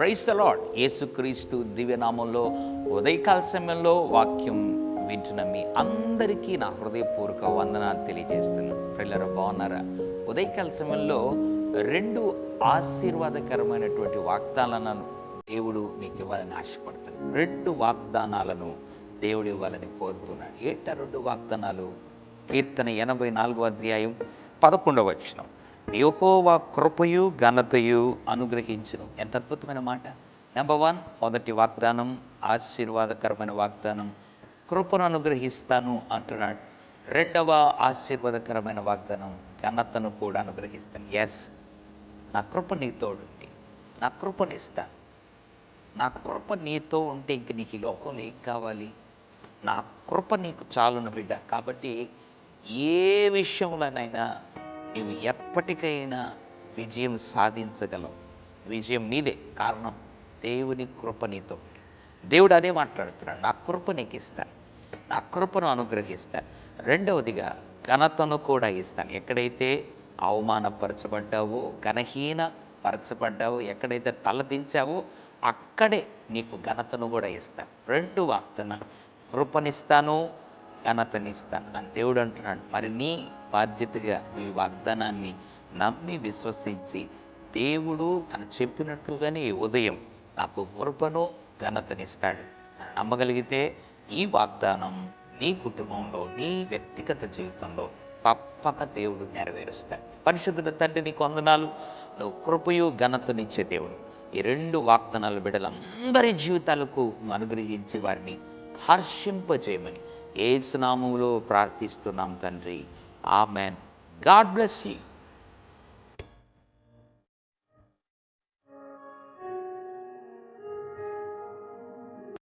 Price అలాడ్ యేసుక్రీస్తు దివ్యనామంలో ఉదయకాల సమయంలో వాక్యం వింటున్న మీ అందరికీ నా హృదయపూర్వక వందనాలు తెలియజేస్తున్నాను. పిల్లలు బాగున్నారా? ఉదయకాల సమయంలో రెండు ఆశీర్వాదకరమైనటువంటి వాగ్దానాలను దేవుడు మీకు ఇవ్వాలని ఆశపడుతున్నాను. రెండు వాగ్దానాలను దేవుడు ఇవ్వాలని కోరుతున్నాడు ఏట రెండు వాగ్దానాలు? కీర్తన ఎనభై నాలుగో అధ్యాయం పదకొండవ వచ్చిన యెహోవా కృపయు ఘనతయు అనుగ్రహించును. ఎంత అద్భుతమైన మాట. నెంబర్ వన్ మొదటి వాగ్దానం ఆశీర్వాదకరమైన వాగ్దానం. కృపను అనుగ్రహిస్తాను అంటున్నాడు. రెండవ ఆశీర్వాదకరమైన వాగ్దానం ఘనతను కూడా అనుగ్రహిస్తాను. ఎస్ నా కృప నీతోడుంది నా కృపనిస్తాను నా కృప నీతో ఉంటే ఇంక నీకు ఈ లోకంలో ఏం కావాలి? నా కృప నీకు చాలును బిడ్డ. కాబట్టి ఏ విషయంలోనైనా నీవు ఎప్పటికైనా విజయం సాధించగలవు. విజయం నీదే కారణం. దేవుని కృప నీతో. దేవుడు అదే మాట్లాడుతున్నాడు. నా కృప నీకు ఇస్తాను నా కృపను అనుగ్రహిస్తాను రెండవదిగా ఘనతను కూడా ఇస్తాను ఎక్కడైతే అవమానపరచబడ్డావో ఘనహీన పరచబడ్డావో ఎక్కడైతే తలదించావో అక్కడే నీకు ఘనతను కూడా ఇస్తాను రెండు వాగ్దానాలు కృపనిస్తాను ఘనతనిస్తాను. అని దేవుడు అంటున్నాడు మరి నీ బాధ్యతగా ఈ వాగ్దానాన్ని నమ్మి విశ్వసించి దేవుడు తను చెప్పినట్లుగానే ఉదయం నాకు కృపను ఘనతనిస్తాడు. నమ్మగలిగితే ఈ వాగ్దానం నీ కుటుంబంలో నీ వ్యక్తిగత జీవితంలో తప్పక దేవుడు నెరవేరుస్తాడు. పరిశుద్ధుల తండ్రి నీకు వందనాలు. నువ్వు కృపయు ఘనతనిచ్చే దేవుడు. ఈ రెండు వాగ్దానాలు బిడలందరి జీవితాలకు నువ్వు అనుగ్రహించి వారిని హర్షింపజేయమని ఏ సునామంలో ప్రార్థిస్తున్నాం తండ్రి. ఆమెన్. God bless you.